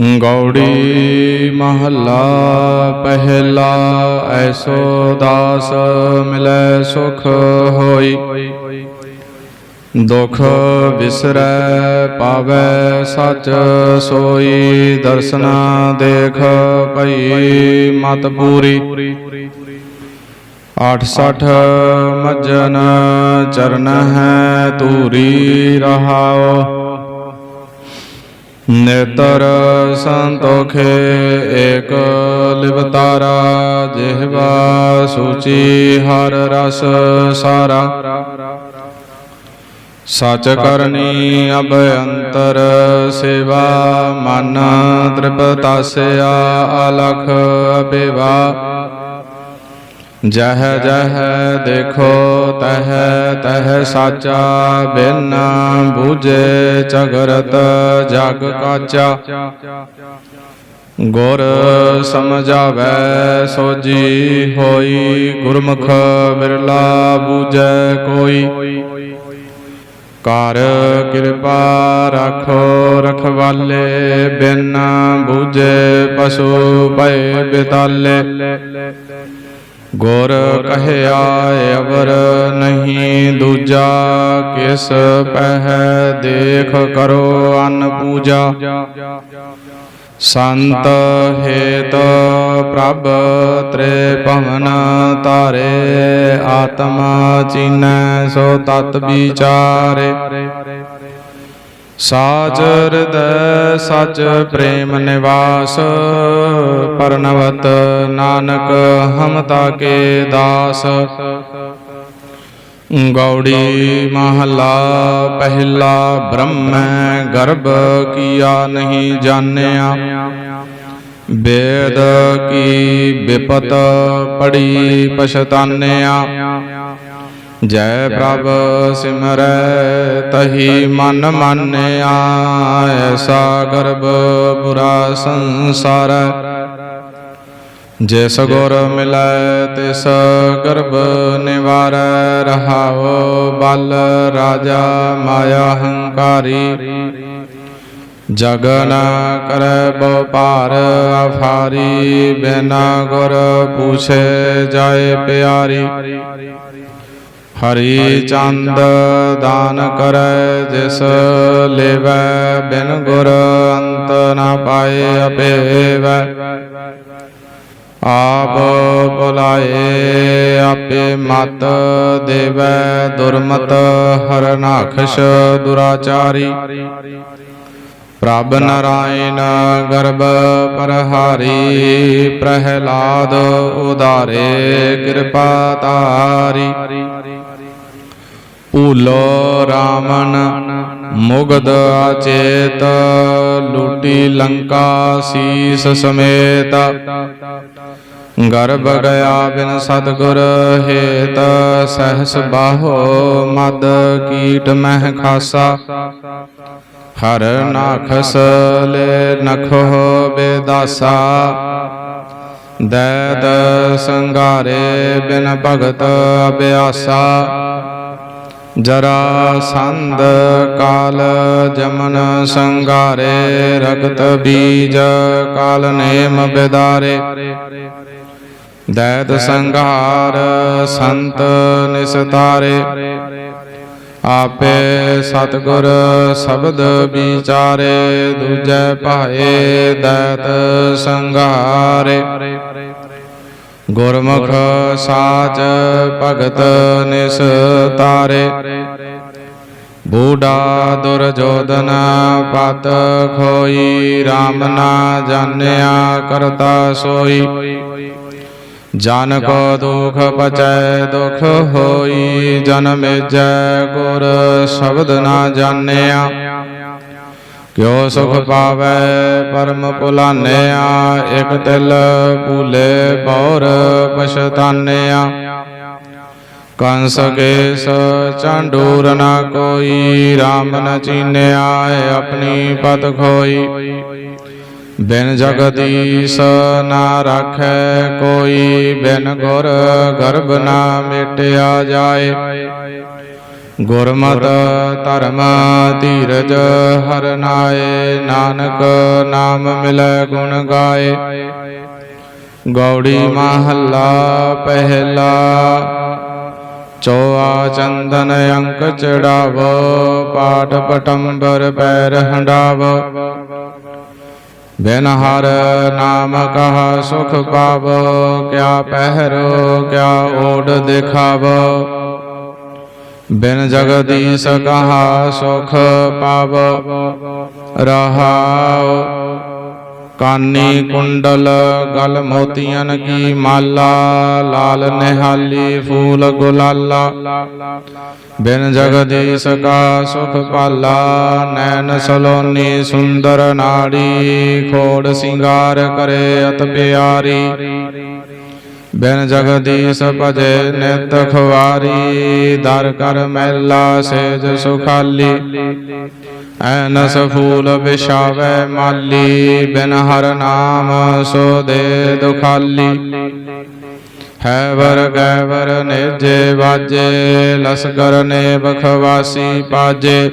ਗੌੜੀ ਮਹੱਲਾ ਪਹਿਲਾ ਐਸੋ ਦਾਸ ਮਿਲੈ ਸੁਖ ਹੋਈ। ਦੁਖ ਵਿਸਰੈ ਪਾਵੈ ਸਚ ਸੋਈ, ਦਰਸ਼ਨ ਦੇਖ ਪਈ ਮਤ ਪੂਰੀ। 68 ਮਜਨ ਚਰਨ ਹੈ ਤੂਰੀ ਰਹਾਓ ਨੇਤਰ ਸੰਤੋਖੇ ਏਕ ਲਿਵਤਾਰਾ ਜਿਹਵਾ ਸੂਚੀ ਹਰ ਰਸ ਸਾਰਾ। ਸਚ ਕਰਨੀ ਅਬ ਅੰਤਰ ਸੇਵਾ, ਮਨ ਤ੍ਰਿਪਤਾਸਿਆ ਅਲਖ ਅਬੇਵਾ। ਜਹ ਜਹ ਦੇਖੋ ਤਹ ਤਹ ਸਾਚਾ ਬਿਨ ਬੂਝੇ ਚਗਰਤ ਜਗ ਕਾਚਾ। ਗੁਰ ਸਮਝਾਵੈ ਸੋਜੀ ਹੋਈ, ਗੁਰਮੁਖ ਬਿਰਲਾ ਬੂਝੈ ਕੋਈ। ਕਰ ਕਿਰਪਾ ਰਾਖੋ ਰਖਵਾਲੇ, ਬਿਨ ਬੂਝੇ ਪਸ਼ੂ ਭਏ ਬਿਤਾਲੇ। ਗੁਰ ਕਹਿਆ ਅਵਰ ਨਹੀਂ, ਦੂਜਾ ਕਿਸ ਪਹਿ ਦੇਖ ਕਰੋ ਅਨ ਪੂਜਾ। ਸੰਤ ਹੇਤ ਪ੍ਰਭ ਤ੍ਰੇ ਭਵਨ ਤਾਰੇ ਆਤਮਾ ਚੀਨੈ ਸੋ ਤਤ ਵਿਚਾਰੇ। ਸਾਚ ਹਿਰਦੈ, ਸਚ ਪ੍ਰੇਮ ਨਿਵਾਸ ਪਰਨਵਤ ਨਾਨਕ ਹਮ ਤਾਕੇ ਦਾਸ। ਗੌੜੀ ਮਹਲਾ ਪਹਿਲਾ ਬ੍ਰਹਮ ਗਰਭ ਕੀਆ ਨਹੀਂ ਜਾਣਿਆ। ਵੇਦ ਕੀ ਵਿਪਤ ਪੜੀ ਪਛਤਾਨਿਆ। ਜੈ ਪ੍ਰਭ ਸਿਮਰੈ ਤਹੀ ਮਨ ਮਾਨਿਆ। ਐਸਾ ਗਰਭ ਬੁਰਾ ਸੰਸਾਰ। ਜਿਸ ਗੁਰ ਮਿਲੈ ਤਿਸ ਗਰਭ ਨਿਵਾਰੈ, ਰਹਾਉ ਬਲ ਰਾਜਾ ਮਾਇਆ ਹੰਕਾਰੀ। ਜਗਨ ਕਰੈ ਬੋ ਭਾਰ ਆਫਾਰੀ ਬਿਨਾ ਗੁਰ ਪੂਛੇ ਜਾਏ ਪਿਆਰੀ। ਹਰੀ ਚੰਦ ਦਾਨ ਕਰੈ, ਜਿਸ ਲੇਵੈ, ਬਿਨ ਗੁਰ ਅੰਤ ਨਾ ਪਾਏ ਅਪੇਵੈ ਆਪ ਬੁਲਾਏ, ਆਪੇ ਮਤ ਦੇਵੈ ਦੁਰਮਤ, ਹਰ ਨਾਖਸ਼ ਦੁਰਾਚਾਰੀ। ਪ੍ਰਭ ਨਰਾਇਣ ਗਰਭ ਪਰਹਾਰੀ, ਪ੍ਰਹਿਲਾਦ ਉਦਾਰੇ ਕਿਰਪਾ ਤਾਰੀ। ਭੂਲੋ ਰਾਮਨ ਮੁਗਦ ਅਚੇਤ, ਲੁਟੀ ਲੰਕਾ ਸੀਸ ਸਮੇਤ। ਗਰਭ ਗਿਆ ਬਿਨ ਸਤਗੁਰ ਹੇਤ, ਸਹਸ ਬਾਹੋ ਮਦ ਕੀਟ ਮਹਿ ਖਾਸਾ। ਹਰ ਨਾਖਸ ਲੈ ਨਖੋ ਬੇਦਾਸਾ। ਦੈਤ ਸੰਗਾਰੇ ਬਿਨ ਭਗਤ ਅਭਿਆਸਾ। ਜਰਾ ਸੰਦ ਕਾਲ ਜਮਨ ਸੰਗਾਰੇ, ਰਗਤ ਬੀਜ ਕਾਲ ਨੇਮ ਬਿਦਾਰੇ। ਦੈਤ ਸੰਘਾਰ ਸੰਤ ਨਿਸਤਾਰੇ। ਆਪੇ ਸਤਗੁਰ ਸ਼ਬਦ ਵਿਚਾਰੇ, ਦੂਜੈ ਭਾਏ ਦੈਤ ਸੰਘਾਰੇ। ਗੁਰਮੁਖ ਸਾਚ ਭਗਤ ਨਿਸ ਤਾਰੇ। ਬੂਢਾ ਦੁਰਜੋਦਨ ਪਤ ਖੋਈ RAM ਨਾ ਜਾਣਿਆ ਕਰਤਾ ਸੋਈ। ਜਨ ਕੋ ਦੁਖ ਪਚੈ, ਦੁਖ ਹੋਈ ਜਨਮ ਜੈ ਗੁਰ ਸ਼ਬਦ ਨਾ ਜਾਣਿਆ। ਕਿਉ ਸੁਖ ਪਾਵੈ ਪਰਮ ਭੁਲਾਨਿਆ ਇਕ ਤਿਲ ਭੂਲੇ ਬੌਰ ਪਛਤਾਨਿਆ। ਕੰਸ ਕੇਸ ਚਾਂਡੂਰ ਨਾ ਕੋਈ RAM ਨ ਚੀਨਿਆ ਆਪਣੀ ਪਤ ਖੋਈ। ਬਿਨ ਜਗਦੀਸ਼ ਨਾ ਰਾਖੈ ਕੋਈ ਬਿਨ ਗੁਰ ਗਰਭ ਨਾ ਮਿਟਿਆ ਜਾਏ। ਗੁਰਮਤਿ ਧਰਮ ਧੀਰਜ ਹਰ ਨਾਏ। ਨਾਨਕ ਨਾਮ ਮਿਲੈ ਗੁਣ ਗਾਏ। ਗੌੜੀ ਮਹੱਲਾ ਪਹਿਲਾ। ਚੋਆ ਚੰਦਨ ਅੰਕ ਚੜਾਵੋ। ਪਾਠ ਪਟੰਬਰ ਪੈਰ ਹੰਡਾਵੋ। ਬਿਨ ਹਰ ਨਾਮ ਕਹਾ ਸੁਖ ਪਾਵੋ। ਕਿਆ ਪਹਿਰੋ ਕਿਆ ਓਡ ਦਿਖਾਵੋ। ਬਿਨ ਜਗਦੀਸ਼ ਕਹਾ ਸੁਖ ਪਾਵੋ, ਰਹਾਉ। ਕਾਨੀ ਕੁੰਡਲ ਗਲ ਮੋਤੀਆਂ ਕੀ ਮਾਲਾ, ਲਾਲ ਨਿਹਾਲੀ ਫੂਲ ਗੁਲਾਲਾ। ਬਿਨ ਜਗਦੀਸ਼ ਕਾ ਸੁਖ ਪਾਲਾ, ਨੈਣ ਸਲੋਨੀ ਸੁੰਦਰ ਨਾੜੀ, ਖੋੜ ਸਿੰਗਾਰ ਕਰੇ ਅਤ ਪਿਆਰੀ। ਬਿਨ ਜਗਦੀਸ਼ ਭਜੇ ਨਿਤ ਖਵਾਰੀ, ਦਰ ਕਰ ਮੈਲਾ ਸੇਜ ਸੁਖਾਲੀ। ਐਨਸ ਫੂਲ ਵਿਛਾਵੇ ਮਾਲੀ, ਬਿਨ ਹਰ ਨਾਮ ਸੋ ਦੇ ਦੁਖਾਲੀ। ਹੈ ਵਰ ਗੈਵਰ ਨਿਰਜੇ ਵਾਜੇ, ਲਸਕਰ ਨੇ ਬਖਵਾਸੀ ਪਾਜੇ।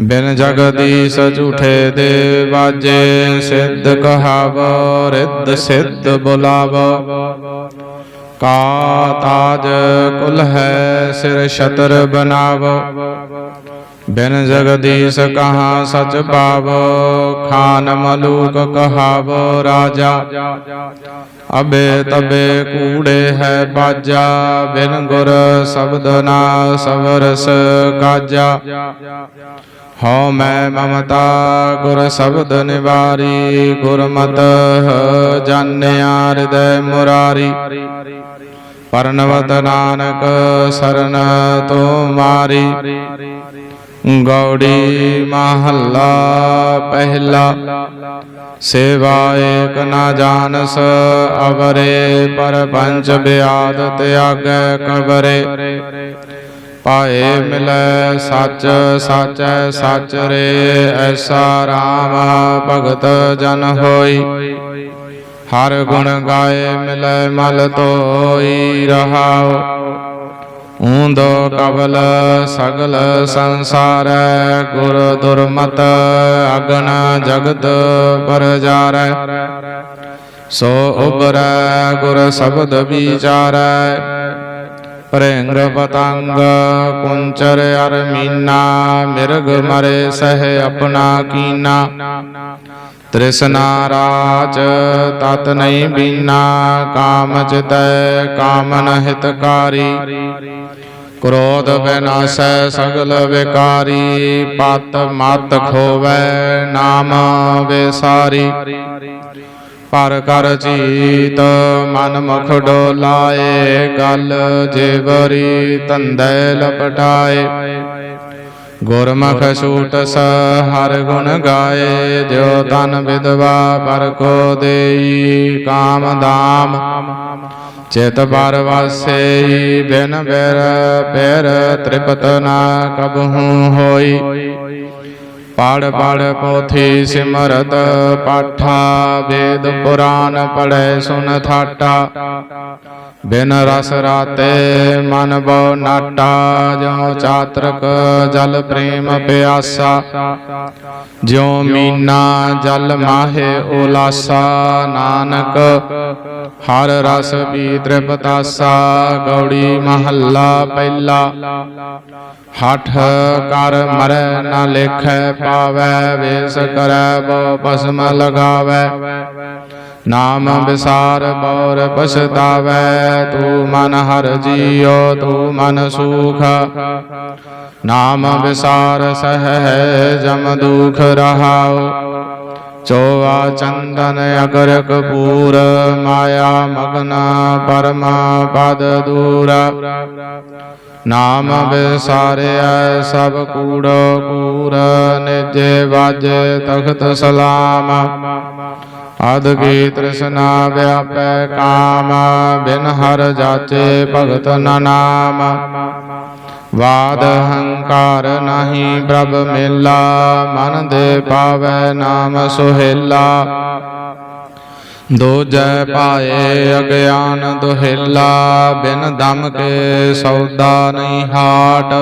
ਬਿਨ ਜਗਦੀਸ਼ ਝੂਠੇ ਦੇ ਵਾਜੇ ਸਿੱਧ ਕਹਾਵ, ਰਿੱਧ ਸਿੱਧ ਬੁਲਾਵ। ਕਾ ਤਾਜ ਕੁਲ ਹੈ ਸਿਰ ਛਤਰ ਬਨਾਵ। ਬਿਨ ਜਗਦੀਸ਼ ਕਹਾ ਸਚ ਪਾਵ, ਖਾਨ ਮਲੂਕ ਕਹਾਵ ਰਾਜਾ। ਅਬੇ ਤਬੇ ਕੂੜੇ ਹੈ ਬਾਜਾ, ਬਿਨ ਗੁਰ ਸ਼ਬਦ ਨਾ ਸਵਰਸ ਕਾਜਾ। ਹਉ ਮੈਂ ਮਮਤਾ ਗੁਰ ਸ਼ਬਦ ਨਿਵਾਰੀ, ਗੁਰਮਤ ਜਾਣਿਆ ਹਿਰਦੈ ਮੁਰਾਰੀ। ਪਰਨਵਤ ਨਾਨਕ ਸਰਨ ਤੁਮਾਰੀ ਗੌੜੀ ਮਹੱਲਾ ਪਹਿਲਾ। ਸੇਵਾ ਏਕ ਨਾ ਜਾਣਸ, ਅਵਰੇ ਪਰ ਪੰਚ ਬਿਆਦ ਤਿਆਗੈ ਕਬਰੇ। ਪਾਏ ਮਿਲੈ ਸੱਚ ਸਾਚੈ ਸੱਚ ਰੇ ਐਸਾ RAM ਭਗਤ ਜਨ ਹੋਈ। ਹਰ ਗੁਣ ਗਾਏ ਮਿਲੈ ਮਲ ਤੋਈ ਰਹਾਉ ਊਂਦੋ ਕਬਲ ਸਗਲ ਸੰਸਾਰੈ ਗੁਰ ਦੁਰਮਤ ਅਗਨ ਜਗਤ ਪਰਜਾਰੈ ਸੋ ਉਬਰੈ ਗੁਰ ਸ਼ਬਦ ਵਿਚਾਰੈ। ਭ੍ਰਿੰਗ ਪਤੰਗ ਕੁੰਚਰ ਅਰ ਮੀਨਾ ਮਿਰਗ ਮਰੇ ਸਹਿ ਆਪਣਾ ਕੀਨਾ। ਤ੍ਰਿਸ਼ਨਾ ਰਾਜ ਤਤ ਨਹੀਂ ਬੀਨਾ, ਕਾਮ ਚਿਤੈ ਕਾਮਨ ਹਿਤਕਾਰੀ। ਕ੍ਰੋਧ ਵਿਨਾਸ਼ੈ ਸਗਲ ਵਿਕਾਰੀ, ਪਤ ਮਤ ਖੋਵੈ ਨਾਮ ਵਿਸਾਰੀ। ਪਰ ਕਰ ਚੀਤ ਮਨ ਮੁਖ ਡੋਲਾਏ, ਗਲ ਜੇਵਰੀ ਤੰਦੈ ਲਪਟਾਏ। ਗੁਰਮੁਖ ਛੂਟਸ ਹਰ ਗੁਣ ਗਾਏ ਜੋ ਤਨ ਵਿਦਵਾ ਪਰ ਕੋ ਦੇਈ, ਕਾਮ ਦਾਮ ਚਿਤ ਪਰ ਵਾਸੇ ਬਿਨ ਬਿਰ ਪੈਰ ਤ੍ਰਿਪਤ ਨਾ ਕਬਹੂ ਹੋਈ। ਪੜ ਪੜ ਪੋਥੀ ਸਿਮਰਤ, ਪਾਠਾ ਵੇਦ ਪੁਰਾਨ ਪੜੈ ਸੁਨ ਥਾਟਾ। ਬਿਨ ਰਸ ਰਾਤੇ ਮਨ ਬਉ ਨਾਟਾ, ਜਿਉ ਚਾਤਰਕ ਜਲ ਪ੍ਰੇਮ ਪਿਆਸਾ। ਜਿਉ ਮੀਨਾ ਜਲ ਮਾਹੇ ਉਲਾਸਾ, ਨਾਨਕ ਹਰ ਰਸ ਪੀ ਤ੍ਰਿਪਤਾਸਾ, ਗੌੜੀ ਮਹੱਲਾ ਪਹਿਲਾ। ਹਠ ਕਰ ਮਰੈ ਨ ਲੇਖੈ ਪਾਵੈ, ਵੇਸ ਕਰੈ ਬੋ ਭਸਮ ਲਗਾਵੈ। ਨਾਮ ਵਿਸਾਰ ਬੌਰ ਪਛਤਾਵੈ, ਤੂੰ ਮਨ ਹਰ ਜੀਉ, ਤੂੰ ਮਨ ਸੁਖ। ਨਾਮ ਵਿਸਾਰ ਸਹਿ ਜਮ ਦੁਖ ਰਹਾਉ। ਚੋਆ ਚੰਦਨ ਅਗਰ ਕਪੂਰ ਮਾਇਆ ਮਗਨ ਪਰਮਾ ਪਦ ਦੂਰ ਨਾਮ ਵਿਸਾਰਿਆ ਸਭ ਕੂੜ ਕੂਰ ਨਿਜੇ ਵਾਜੇ ਤਖਤ ਸਲਾਮ ਅਦ ਕੀ ਤ੍ਰਿਸ਼ਨਾ ਵਿਆਪੈ ਕਾਮ ਬਿਨ ਹਰ ਜਾਚੇ ਭਗਤ ਨ ਨਾਮ ਵਾਦ ਹੰਕਾਰ ਨਹੀਂ ਪ੍ਰਭ ਮੇਲਾ, ਮਨ ਦੇ ਪਾਵੈ ਨਾਮ ਸੁਹੇਲਾ। ਦੂਜੈ ਪਾਏ ਅਗਿਆਨ ਦੁਹਿਲਾ, ਬਿਨ ਦਮ ਕੇ ਸੌਦਾ ਨਹੀਂ ਹਾਟ।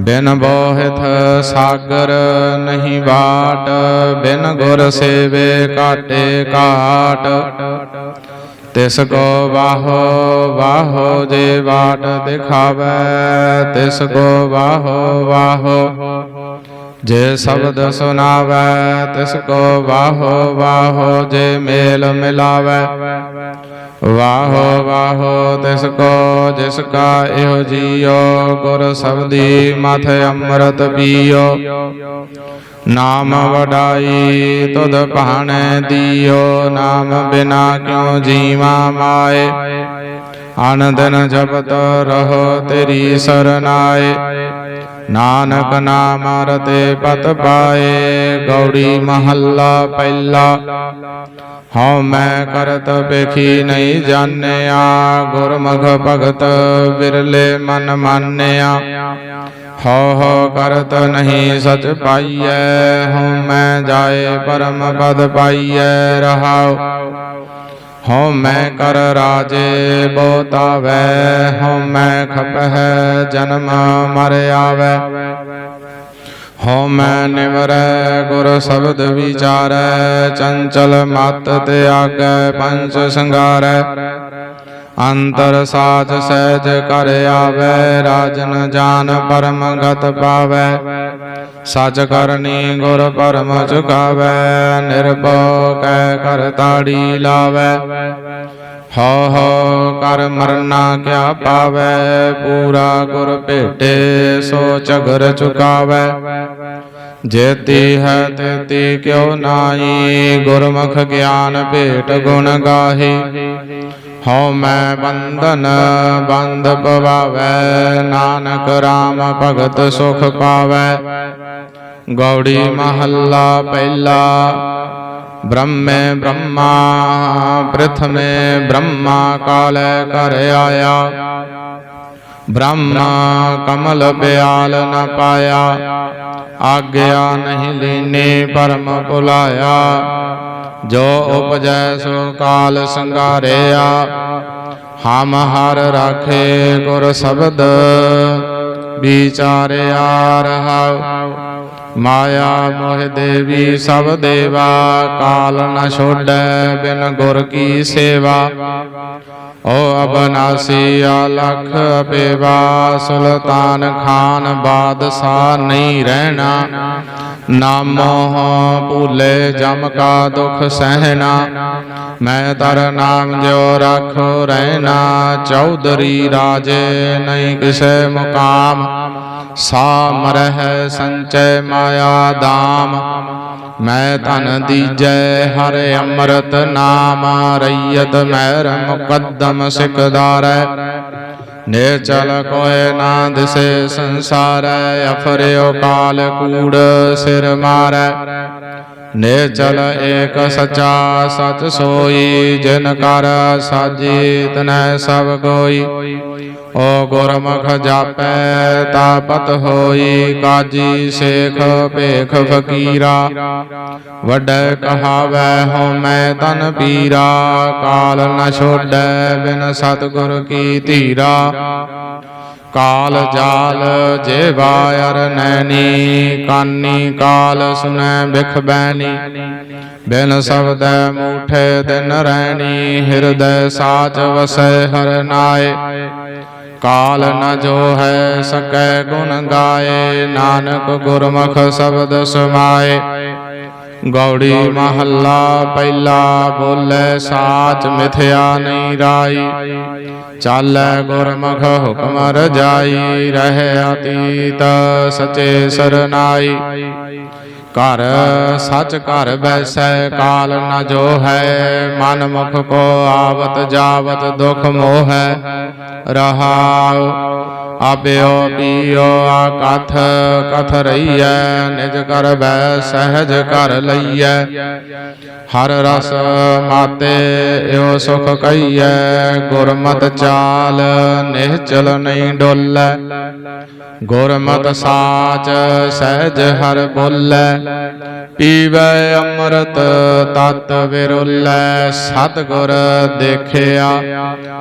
ਬਿਨ ਬੋਹਿਤ ਸਾਗਰ ਨਹੀਂ ਬਾਟ ਬਿਨ ਗੁਰ ਸੇਵੇ ਕਾਟੇ ਕਾਟ ਤਿਸ ਕੋ ਵਾਹੋ ਵਾਹੋ ਜੇ ਬਾਟ ਦਿਖਾਵੇ, ਤਿਸ ਕੋ ਵਾਹੋ ਵਾਹੋ ਜੇ ਸ਼ਬਦ ਸੁਨਾਵੈ ਤਿਸ ਕੋ ਵਾਹੋ ਵਾਹੋ ਜੇ ਮੇਲ ਮਿਲਾਵੈ। ਵਾਹੋ ਵਾਹੋ ਤਿਸ ਕੋ ਜਿਸ ਕਾ ਇਹੋ ਜੀਉ ਗੁਰ ਸਬਦੀ, ਮਥ ਅੰਮ੍ਰਿਤ ਪੀਓ। ਨਾਮ ਵਡਾਈ, ਤੁਧ ਭਾਣੈ ਦੀਓ, ਨਾਮ ਬਿਨਾ ਕਿਉ ਜੀਵਾ ਮਾਏ? ਅਨ ਜਪਤ ਰਹੋ ਤੇਰੀ ਸਰਨਾਏ। ਨਾਨਕ ਨਾਮ ਰਤੇ ਪਤ ਪਾਏ, ਗੌੜੀ ਮਹੱਲਾ ਪਹਿਲਾ। ਹਉ ਮੈਂ ਕਰਤ ਵੇਖੀ ਨਹੀਂ ਜਾਣਿਆ, ਗੁਰਮੁਖ ਭਗਤ ਬਿਰਲੇ ਮਨ ਮਾਨਿਆ। ਹੋ ਹਉ ਕਰਤ ਨਹੀਂ ਸਚ ਪਾਈਐ, ਹਉ ਮੈਂ ਜਾਏ ਪਰਮ ਪਦ ਪਾਈਐ, ਰਹਾਉ। ਹਉ ਮੈਂ ਕਰ ਰਾਜੇ ਬੋਤਾਵੈ ਹਉ ਮੈਂ ਖਪਹਿ ਜਨਮ ਮਰ ਆਵੈ। ਹਉ ਮੈਂ ਨਿਵਰੈ ਗੁਰ ਸ਼ਬਦ ਵਿਚਾਰੈ, ਚੰਚਲ ਮਤ ਤਿਆਗੈ ਪੰਚ ਸੰਗਾਰੈ। ਅੰਤਰ ਸਾਚ ਸਹਿਜ ਕਰ ਆਵੈ, ਰਾਜਨ ਜਾਨ ਪਰਮ ਗਤ ਪਾਵੈ। ਸਚ ਕਰਨੀ ਗੁਰ ਪਰਮ ਚੁਕਾਵੈ, ਨਿਰਭਉ ਕੈ ਕਰ ਤਾੜੀ ਲਾਵੈ। ਹੋ ਹਉ ਕਰ ਮਰਨਾ ਕਿਆ ਪਾਵੈ, ਪੂਰਾ ਗੁਰ ਭੇਟੇ ਸੋ ਝਗਰ ਚੁਕਾਵੈ। ਜੇਤੀ ਹੈ ਤੇਤੀ ਕਿਉ ਨਾਈ ਗੁਰਮੁਖ ਗਿਆਨ ਭੇਟ ਗੁਣ ਗਾਹੀ। ਹਉ ਮੈਂ ਬੰਧਨ ਬੰਧ ਪਵਾਵੈ ਨਾਨਕ RAM ਭਗਤ ਸੁਖ ਪਾਵੈ। ਗੌੜੀ ਮਹੱਲਾ ਪਹਿਲਾ, ਬ੍ਰਹਮੇ ਬ੍ਰਹਮਾ, ਪ੍ਰਥਮੇ ਬ੍ਰਹਮਾ ਕਾਲੈ ਕਰ ਆਇਆ। ਬ੍ਰਹਮਾ ਕਮਲ ਬਿਆਲ ਨ ਪਾਇਆ, ਆਗਿਆ ਨਹੀਂ ਲੀਨੇ ਪਰਮ ਭੁਲਾਇਆ ਜੋ ਉਪਜੈ ਸੋ ਕਾਲ ਸੰਘਾਰਿਆ ਹਮ ਹਰ ਰਾਖੇ ਗੁਰ ਸ਼ਬਦ, ਵਿਚਾਰਿਆ ਰਹਾਉ। ਮਾਇਆ ਮੋਹ ਦੇਵੀ ਸਭ ਦੇਵਾ, ਕਾਲ ਨ ਛੋੜੈ ਬਿਨ ਗੁਰ ਕੀ ਸੇਵਾ। ਓ ਅਬਨਾਸੀ ਅਲਖ ਬੇਵਾ ਸੁਲਤਾਨ ਖਾਨ ਬਾਦਸ਼ਾਹ ਨਹੀਂ ਰਹਿਣਾ। ਨਾਮੋ ਭੂਲੇ ਜਮ ਕਾ ਦੁਖ ਸਹਿਣਾ, ਮੈਂ ਤਰ ਨਾਮ ਜੋ ਰੱਖੋ ਰਹਿਣਾ, ਚੌਧਰੀ ਰਾਜੇ ਨਹੀਂ ਕਿਸੈ ਮੁਕਾਮ ਸਾ ਮਰਹਿ ਸੰਚੈ ਮਾਇਆ ਦਾਮ, ਮੈਂ ਧਨ ਦੀਜੈ ਹਰ ਅੰਮ੍ਰਿਤ ਨਾਮ, ਰਈਅਤ ਮਹਿਰ ਮੁਕੱਦਮ ਸਿਕਦਾਰੈ ਨਿਰਚਲ ਕੋਇ ਨਾ ਦਿਸੇ ਸੰਸਾਰੈ ਅਫਰਿਓ ਕਾਲ ਕੂੜ ਸਿਰ ਮਾਰੈ। ਨਿਰਚਲ ਏਕ ਸਚਾ ਸਚ ਸੋਈ, ਜਿਨ ਕਰ ਸਾਜੀ ਤਨੈ ਸਭ ਕੋਈ ਓ ਗੁਰਮੁਖ ਜਾਪੈ ਤਾਪਤ ਹੋਈ, ਕਾਜੀ ਸੇਖ ਭੇਖ ਫਕੀਰਾ। ਵੱਡੈ ਕਹਾਵੈ ਹਉ ਮੈਂ ਤਨ ਪੀਰਾ, ਕਾਲ ਨ ਛੋੜੈ ਬਿਨ ਸਤਿਗੁਰ ਕੀ ਧੀਰਾ। ਕਾਲ ਜਾਲ ਜੇ ਬਾਇਰ ਨੈਣੀ ਕਾਨੀ ਕਾਲ ਸੁਨੈ ਬਿਖ ਬੈਨੀ ਬਿਨ ਸਬਦੈ ਮੂਠੇ ਦਿਨ ਰਹਿਣੀ ਹਿਰਦੈ ਸਾਚ ਵਸੈ ਹਰ ਨਾਏ। ਕਾਲ ਨ ਜੋ ਹੈ ਸਕੈ ਗੁਣ ਗਾਏ ਨਾਨਕ ਗੁਰਮੁਖ ਸ਼ਬਦ ਸਮਾਏ। ਗੌੜੀ ਮਹੱਲਾ ਪਹਿਲਾ ਬੋਲੇ ਸਾਚ ਮਿਥਿਆ ਨਹੀਂ ਰਾਈ। ਚਾਲੈ ਗੁਰਮੁਖ ਹੁਕਮ ਰਜਾਈ। ਰਹਿ ਅਤੀਤ ਸਚੇ ਸਰਨਾਈ। ਘਰ ਸੱਚ ਘਰ ਬੈਸੈ ਕਾਲ ਨ ਜੋ ਹੈ ਮਨ ਮੁਖ ਕੋ ਆਵਤ ਜਾਵਤ ਦੁਖ ਮੋਹ। ਹੈ ਰਹਾਉ ਆਬਿਓ ਪੀਓ ਆਕਥ ਕਥ ਰਹੀਐ ਨਿਜ ਕਰ ਬੈ ਸਹਿਜ ਕਰ ਲਈਐ। ਹਰ ਰਸ ਮਾਤੇ ਏਉ ਸੁਖ ਕਈਐ ਗੁਰਮਤ ਚਾਲ ਨਿਹਚਲ ਨਹੀਂ ਡੋਲੈ। ਗੁਰਮਤ ਸਾਚ ਸਹਿਜ ਹਰ ਬੋਲੈ। ਪੀਵੈ ਅੰਮ੍ਰਿਤ ਤਤ ਵਿਰੁਲੈ, ਸਤਿਗੁਰ ਦੇਖਿਆ,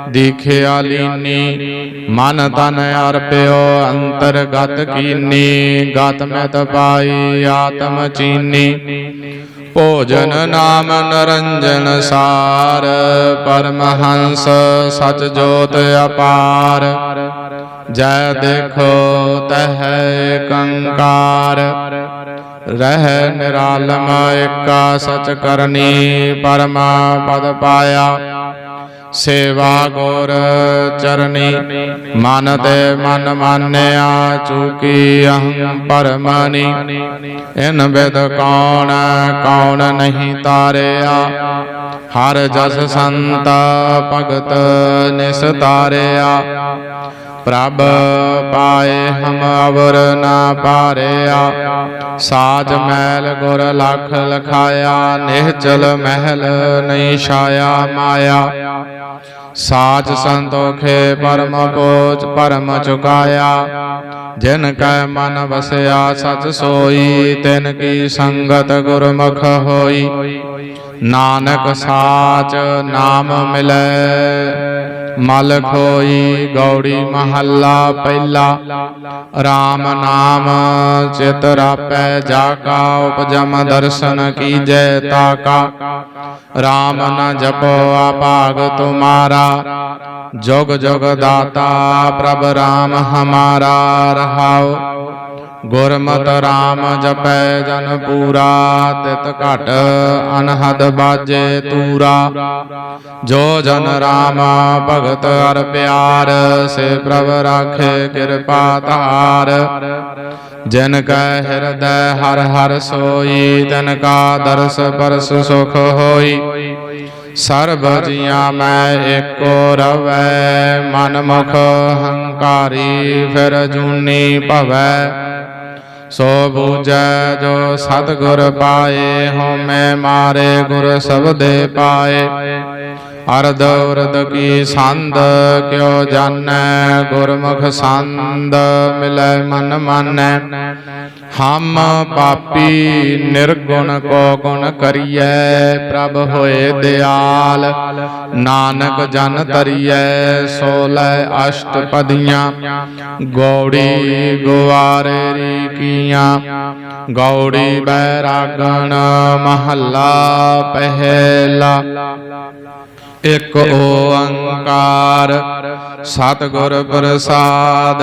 ਦੀਖਿਆ ਲੀਨੀ। ਮਨ ਤਨ ਅਰਪਿਓ ਅੰਤਰਗਤ ਕੀਨੀ, ਗਤ ਮਿਤ ਪਾਈ ਆਤਮ ਚੀਨੀ। ਭੋਜਨ ਨਾਮ ਨਰੰਜਨ ਸਾਰ, ਪਰਮਹੰਸ ਸਚ ਜੋਤ ਅਪਾਰ। ਜੈ ਦੇਖੋ ਤਹਿ ਕੰਕਾਰ ਰਹਿ ਨਿਰਾਲਮ ਏਕਾ ਸਚ ਕਰਨੀ, ਪਰਮਾ ਪਦ ਪਾਇਆ। ਸੇਵਾ ਗੁਰ ਚਰਨੀ, ਮਨ ਤੇ ਮਨ ਮਾਨਿਆ, ਚੂਕੀ ਅਹੰ ਪਰਮਨੀ। ਇਨ ਬਿਦ ਕੌਣ ਕੌਣ ਨਹੀਂ ਤਾਰਿਆ। ਹਰ ਜਸ ਸੰਤ ਭਗਤ ਨਿਸ਼ ਨਿਸਤਾਰਿਆ ਪ੍ਰਭ ਪਾਏ ਹਮ ਅਵਰ ਨਾ ਪਾਰਿਆ। ਸਾਜ ਮਹਿਲ ਗੁਰ ਲਖ ਲਖਾਇਆ, ਨਿਹਚਲ ਮਹਿਲ ਨਹੀਂ ਛਾਇਆ ਮਾਇਆ। ਸਾਚ ਸੰਤੋਖੇ ਪਰਮ ਕੋਚ ਪਰਮ ਚੁਕਾਇਆ। ਜਿਨ ਕੈ ਮਨ ਵਸਿਆ ਸਚ ਸੋਈ, ਤਿਨ ਕੀ ਸੰਗਤ ਗੁਰਮੁਖ ਹੋਈ। ਨਾਨਕ ਸਾਚ ਨਾਮ ਮਿਲੈ। ਮਲ ਖੋਈ ਗੌੜੀ ਮਹੱਲਾ ਪਹਿਲਾ। RAM ਨਾਮ ਚਿਤ ਰਾਪੈ ਜਾ ਕਾ ਉਪਜਮ ਦਰਸ਼ਨ ਕੀਜੈ ਤਾ ਕਾ RAM ਨ ਜਪੋ ਆਪਾਗ ਤੁਮਾਰਾ। ਜੁਗ ਜੁਗ ਦਾਤਾ ਪ੍ਰਭ RAM ਹਮਾਰਾ, ਰਹਾਉ। ਗੁਰਮਤਿ RAM ਜਪੈ ਜਨ ਪੂਰਾ, ਤਿਤ ਘਟ ਅਨਹਦ ਬਾਜੇ ਤੂਰਾ। ਜੋ ਜਨ RAM ਭਗਤ ਅਰ ਪਿਆਰ, ਸੇ ਪ੍ਰਭ ਰਾਖੇ ਕਿਰਪਾ ਧਾਰ। ਜਿਨ ਕੈ ਹਿਰਦੈ ਹਰ ਹਰ ਸੋਈ, ਤਨ ਕਾ ਦਰਸ ਪਰਸ ਸੁਖ ਹੋਈ। ਸਰਬ ਜੀਆਂ ਮੈਂ ਏਕੋ ਰਵੈ, ਮਨ ਮੁਖ ਹੰਕਾਰੀ ਫਿਰ ਜੂਨੀ ਭਵੈ। ਸੋ ਬੂਝੈ ਜੋ ਸਤਿਗੁਰ ਪਾਏ ਹਉਮੈ ਮਾਰੇ ਗੁਰ ਸਬਦੇ ਪਾਏ। ਅਰਧ ਉਰਧ ਕੀ ਸੰਦ ਕਿਉ ਜਾਣੈ? ਗੁਰਮੁਖ ਸੰਦ ਮਿਲੈ ਮਨ ਮਾਨੈ। ਹਮ ਪਾਪੀ ਨਿਰਗੁਣ ਕੋ ਗੁਣ ਕਰੀਐ, ਪ੍ਰਭ ਹੋਏ ਦਿਆਲ। ਨਾਨਕ ਜਨ ਤਰੀਐ ਸੋਲੈ ਅਸ਼ਟ ਪਦੀਆਂ ਗੌੜੀ ਗੁਵਾਰੇ ਰੀ ਕੀਆਂ। ਗੌੜੀ ਬੈਰਾਗਣ ਮਹੱਲਾ ਪਹਿਲਾ। ਇਕ ਓੰਕਾਰ। ਸਤਿਗੁਰ ਪ੍ਰਸਾਦ।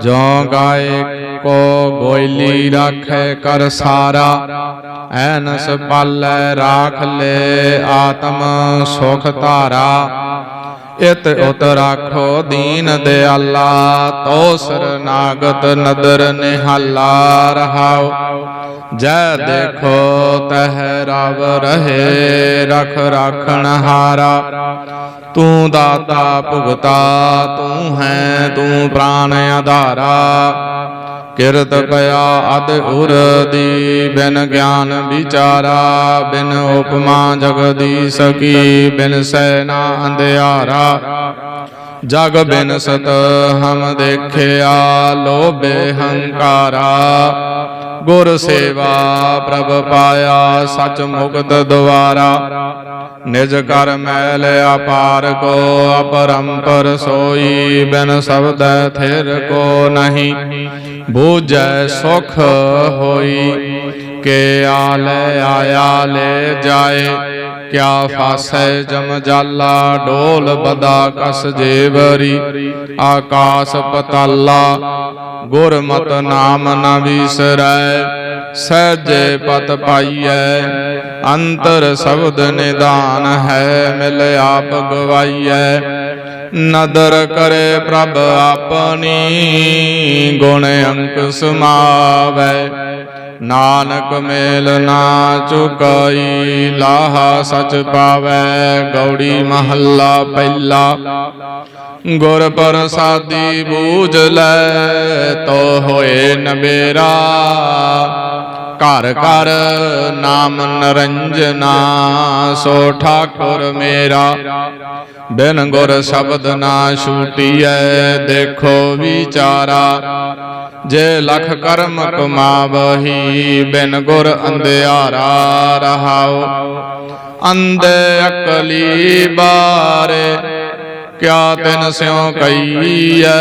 ਜੋ ਗਾਏ ਕੋ ਗੋਇਲੀ ਰਾਖੈ ਕਰ ਸਾਰਾ। ਐਨਸ ਪਾਲੈ ਰਾਖ ਲੈ ਆਤਮ ਸੁਖ ਧਾਰਾ। ਇਤ ਉਤ ਰਾਖੋ ਦੀਨ ਦਿਆਲਾ। ਤੋ ਸਰਨਾਗਤ ਨਦਰ ਨਿਹਾਲਾ ਰਹਾਉ। ਜੈ ਦੇਖੋ ਤਹ ਰਵ ਰਹੇ, ਰਖ ਰਾਖਣ ਹਾਰਾ। ਤੂੰ ਦਾਤਾ ਭੁਗਤਾ, ਤੂੰ ਹੈ, ਤੂੰ ਪ੍ਰਾਨ ਆਧਾਰਾ। ਕਿਰਤ ਪਿਆ ਅਦ ਉਰ ਦੀ ਬਿਨ ਗਿਆਨ ਵਿਚਾਰਾ। ਬਿਨ ਉਪਮਾ ਜਗਦੀ ਸਕੀ, ਬਿਨ ਸੈਨਾ ਅੰਧਿਆਰਾ। ਜਗ ਬਿਨ ਸਤ ਹਮ ਦੇਖਿਆ, ਲੋਭੇ ਹੰਕਾਰਾ। ਗੁਰ ਸੇਵਾ ਪ੍ਰਭ ਪਾਇਆ, ਸਚ ਮੁਕਤ ਦੁਆਰਾ। ਨਿਜ ਕਰ ਮੈਲ ਅਪਾਰ ਕੋ, ਅਪਰੰਪਰ ਸੋਈ ਬਿਨ ਸ਼ਬਦ ਥਿਰ ਕੋ ਨਹੀਂ। ਬੂਝੈ ਸੁਖ ਹੋਈ, ਕੇ ਆਲੇ ਆਇਆ ਲੈ ਜਾਏ। ਕਿਆ ਫਾਸੈ ਜਮ ਜਾਲਾ, ਢੋਲ ਬਦਾ ਕਸ ਜੇਵਰੀ, ਆਕਾਸ ਪਤਾਲਾ, ਗੁਰਮਤ ਨਾਮ ਨ ਵਿਸਰੈ, ਸਹਿਜੇ ਪਤ ਪਾਈਐ, ਅੰਤਰ ਸ਼ਬਦ ਨਿਦਾਨ ਹੈ, ਮਿਲ ਆਪ ਗਵਾਈਐ। ਨਦਰ ਕਰੇ ਪ੍ਰਭ ਆਪਣੀ, ਗੁਣ ਅੰਕ ਸਮਾਵੈ। ਨਾਨਕ ਮੇਲ ਨਾ ਚੁਕਾਈ, ਲਾਹਾ ਸਚ ਪਾਵੈ, ਗੌੜੀ ਮਹੱਲਾ ਪਹਿਲਾ। ਗੁਰ ਪ੍ਰਸਾਦੀ ਬੂਝ ਲੈ, ਤੋ ਹੋਏ ਨਬੇਰਾ ਘਰ ਘਰ ਨਾਮ ਨਰੰਜਨਾ, ਸੋ ਠਾਕੁਰ ਮੇਰਾ। ਬਿਨ ਗੁਰ ਸ਼ਬਦ ਨਾ ਛੂਟੀਐ, ਦੇਖੋ ਵਿਚਾਰਾ। ਜੇ ਲਖ ਕਰਮ ਕਮਾਵਹੀ, ਬਿਨ ਗੁਰ ਅੰਧਿਆਰਾ ਰਹਾਉ। ਅੰਧੇ ਅਕਲੀ ਬਾਰੇ ਕਿਆ ਤਿਨ ਸਿਉ ਕਈਐ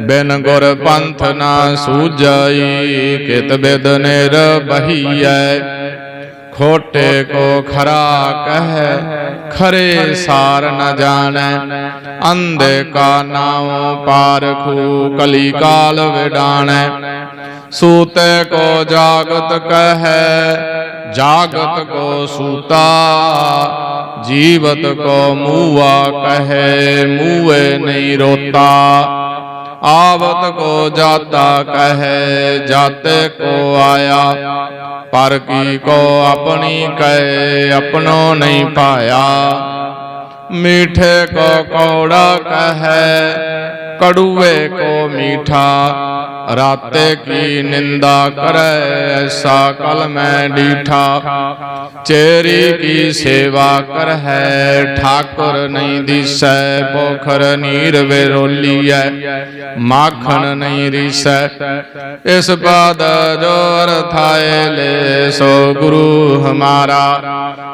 ਬਿਨ ਗੁਰ ਪੰਥ ਨਾ ਸੂਝਈ, ਕਿਤ ਬਿਦ ਨਿਰ ਬਹੀਐ ਖੋਟੇ ਕੋ ਖਰਾ ਕਹੈ, ਖਰੇ ਸਾਰ ਨ ਜਾਣੈ। ਅੰਧੇ ਕਾ ਨਾਉ ਪਾਰਖੂ ਕਲੀ ਕਾਲ ਵਿਡਾਣੈ। ਸੂਤੇ ਕੋ ਜਾਗਤ ਕਹੈ, ਜਾਗਤ ਕੋ ਸੂਤਾ। ਜੀਵਤ ਕੋ ਮੂਆ ਕਹੈ, ਮੂਏ ਨਹੀਂ ਰੋਤਾ। ਆਵਤ ਕੋ ਜਾਤਾ ਕਹੈ, ਜਾਤੇ ਕੋ ਆਇਆ। ਪਰ ਕੀ ਕੋ ਆਪਣੀ ਕਹੇ, ਆਪਣੋ ਨਹੀਂ ਪਾਇਆ। ਮੀਠੇ ਕੋ ਕੌੜਾ ਕਹੈ ਕੜੂਏ ਕੋ ਮੀਠਾ, ਰਾਤੇ ਕੀ ਨਿੰਦਾ ਕਰੈ, ਐਸਾ ਕਲ ਮੈਂ ਡੀਠਾ। ਚੇਰੀ ਕੀ ਸੇਵਾ ਕਰਹਿ, ਠਾਕੁਰ ਨਹੀਂ ਦਿਸੈ, ਪੋਖਰ ਨੀਰ ਵਿਰੋਲੀਐ, ਮਾਖਣ ਨਹੀਂ ਰੀਸੈ। ਇਸ ਬਾਦ ਜੋ ਅਰਥਾਏ ਲੈ ਸੋ ਗੁਰੂ ਹਮਾਰਾ,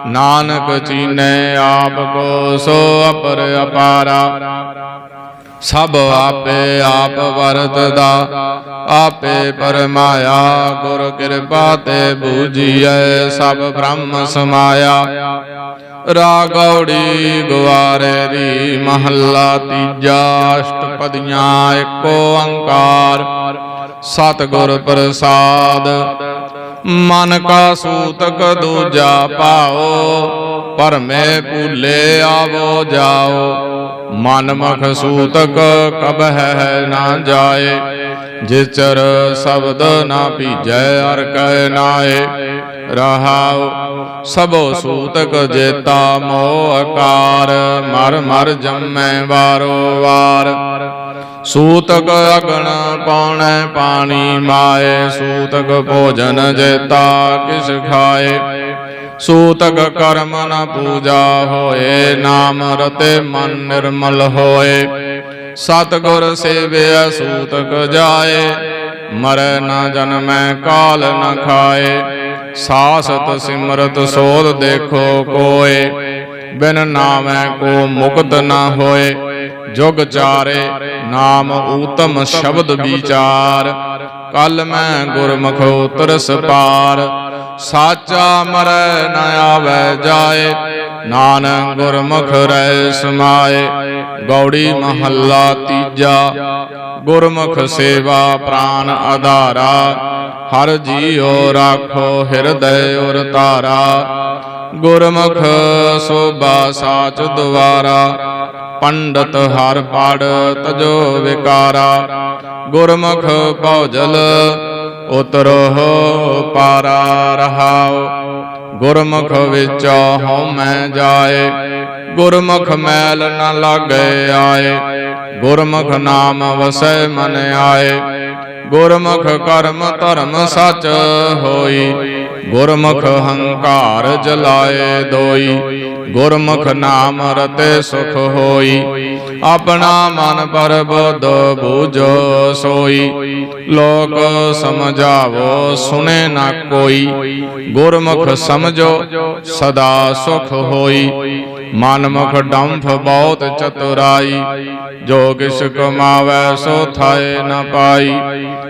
ਨਾਨਕ ਚੀਨੈ ਆਪ ਕੋ ਸੋ ਅਪਰ ਅਪਾਰਾ। ਸਭ ਆਪੇ ਆਪ ਵਰਤਦਾ, ਆਪੇ ਪਰਮਾਇਆ ਗੁਰ ਕਿਰਪਾ ਤੇ ਬੂਝੀਐ, ਸਭ ਬ੍ਰਹਮ ਸਮਾਇਆ। ਰਾਗੌੜੀ ਗਵਾਰੇ ਦੀ ਮਹੱਲਾ ਤੀਜਾ, ਅਸ਼ਟਪਦੀਆਂ ਏਕੋ ਓੰਕਾਰ ਸਤਿਗੁਰ ਪ੍ਰਸਾਦ, ਮਨ ਕਾ ਸੂਤਕ ਦੂਜਾ ਪਾਓ ਪਰਮੇ ਭੂਲੇ ਆਵੋ ਜਾਓ। ਮਨ ਮਖ ਸੂਤਕ ਕਬਹਿ ਨਾ ਜਾਏ। ਜਿਚਰ ਸ਼ਬਦ ਨਾ ਭੀਜੈ ਅਰ ਕਹਿ ਨਾਏ। ਰਹਾਉ ਸਭੋ ਸੂਤਕ ਜੇਤਾ ਮੋਹ ਅਕਾਰ। ਮਰ ਮਰ ਜੰਮੈ ਵਾਰੋ ਵਾਰ। ਸੂਤਕ ਅਗਣ ਪਾਣੈ ਪਾਣੀ ਮਾਏ। ਸੂਤਕ ਭੋਜਨ ਜੇਤਾ ਕਿਸ ਖਾਏ। ਸੂਤਕ ਕਰਮ ਨ ਪੂਜਾ ਹੋਏ, ਨਾਮ ਰਤੇ ਮਨ ਨਿਰਮਲ ਹੋਏ। ਸਤਗੁਰ ਸੇਵਿਆ ਸੂਤਕ ਜਾਏ, ਮਰੈ ਨ ਜਨਮੈ ਕਾਲ ਨ ਖਾਏ। ਸਾਸਤ ਸਿਮਰਤ ਸੋਧ ਦੇਖੋ ਕੋਏ, ਬਿਨ ਨਾਮੈ ਕੋ ਮੁਕਤ ਨ ਹੋਏ। ਜੁਗ ਚਾਰੇ, ਨਾਮ ਊਤਮ ਸ਼ਬਦ ਵਿਚਾਰ। ਕਲ ਮੈਂ ਗੁਰਮੁਖ ਉਤਰਸ ਪਾਰ। ਸਾਚਾ ਮਰੈ ਨ ਆਵੈ ਜਾਏ, ਨਾਨਕ ਗੁਰਮੁਖ ਰਹਿ ਸਮਾਏ। ਗੌੜੀ ਮਹੱਲਾ ਤੀਜਾ, ਗੁਰਮੁਖ ਸੇਵਾ ਪ੍ਰਾਨ ਆਧਾਰਾ। ਹਰ ਜੀਉ ਰਾਖੋ ਹਿਰਦੈ ਉਰ ਤਾਰਾ ਗੁਰਮੁਖ ਸੋਭਾ ਸਾਚ ਦੁਆਰਾ, ਪੰਡਤ ਹਰ ਪੜ ਤਜੋ ਵਿਕਾਰਾ। ਗੁਰਮੁਖ ਭੌਜਲ ਉਤਰੋ ਪਾਰਾ ਰਹਾਉ। ਗੁਰਮੁਖ ਵਿੱਚ ਹਉਮੈ ਜਾਏ, ਗੁਰਮੁਖ ਮੈਲ ਨ ਲਾਗੇ ਆਏ। ਗੁਰਮੁਖ ਨਾਮ ਵਸੈ ਮਨ ਆਏ। ਗੁਰਮੁਖ ਕਰਮ ਧਰਮ ਸਚ ਹੋਈ। ਗੁਰਮੁਖ ਹੰਕਾਰ ਜਲਾਏ ਦੋਈ। ਗੁਰਮੁਖ ਨਾਮ ਰਤੇ ਸੁਖ ਹੋਈ। ਆਪਣਾ ਮਨ ਪਰ ਬੁੱਧ ਬੂਝੋ ਸੋਈ। ਲੋਕ ਸਮਝਾਵੋ ਸੁਨੇ ਨਾ ਕੋਈ। ਗੁਰਮੁਖ ਸਮਝੋ, ਸਦਾ ਸੁਖ ਹੋਈ। ਮਨਮੁਖ ਡੰਫ ਬਹੁਤ ਚਤੁਰਾਈ। ਜੋ ਕਿਛ ਕਮਾਵੈ, ਸੋ ਥਾਏ ਨ ਪਾਈ।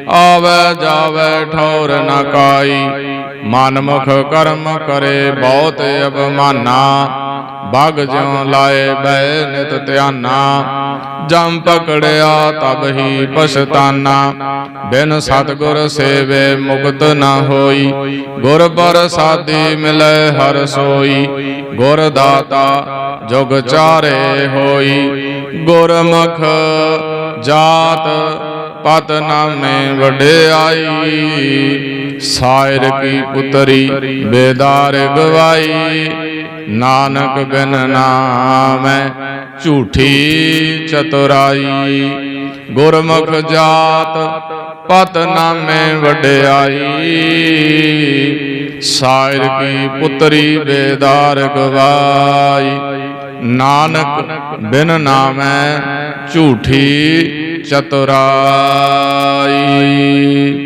ਆਵੈ, ਜਾਵੈ, ਠੌਰ ਨ ਕਾਈ। ਮਨਮੁਖ ਕਰਮ ਕਰੇ ਬਹੁਤ ਅਪਮਾਨਾ। ਬਗ ਜਿਉ ਲਾਏ ਬੈ ਨਿਤ ਧਿਆਨਾ। ਜਮ ਪਕੜਿਆ ਤਬ ਹੀ ਪਛਤਾਨਾ। ਬਿਨ ਸਤਗੁਰ ਸੇਵੇ ਮੁਕਤ ਨਾ ਹੋਈ। ਗੁਰ ਪ੍ਰਸਾਦੀ ਮਿਲੈ ਹਰ ਸੋਈ। ਗੁਰ ਦਾਤਾ ਜੁਗ ਚਾਰੇ ਹੋਈ। ਗੁਰਮੁਖ ਜਾਤ ਪਤ ਨਾਮੇ ਵਡਿਆਈ। ਸਾਇਰ ਕੀ ਪੁਤਰੀ, ਬੇਦਾਰ ਗਵਾਈ ਨਾਨਕ ਬਿਨ ਨਾਮੈ ਝੂਠੀ ਚਤੁਰਾਈ। ਗੁਰਮੁਖ ਜਾਤ ਪਤ ਨਾਮੇ ਵਡਿਆਈ। ਸਾਇਰ ਕੀ ਪੁੱਤਰੀ, ਬੇਦਾਰ ਗਵਾਈ। ਨਾਨਕ ਬਿਨ ਨਾਮੈ ਝੂਠੀ ਚਤੁਰਾਈ।